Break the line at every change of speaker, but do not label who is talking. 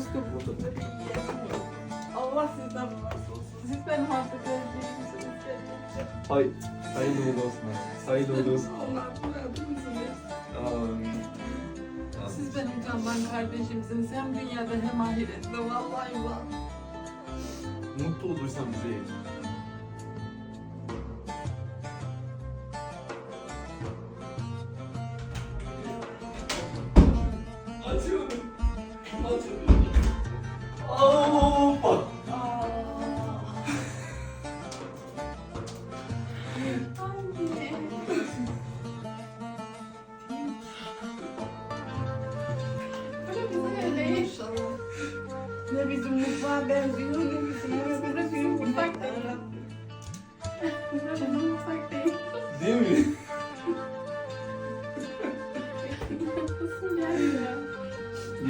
Oscar buldum dedim. Allah sizden razı olsun. Siz özgürlüğümsünüz gerçekten.
Hay, hayırlı uğurlu olsun. Hayırlı uğurlu olsun.
Allah muradınızsınız.
Amin.
Siz benim candan kardeşimsiniz. Hem dünyada hem ahirette. Vallahi var.
Mutlu olursan bize yeter.
Ne bizim mutfağa benziyor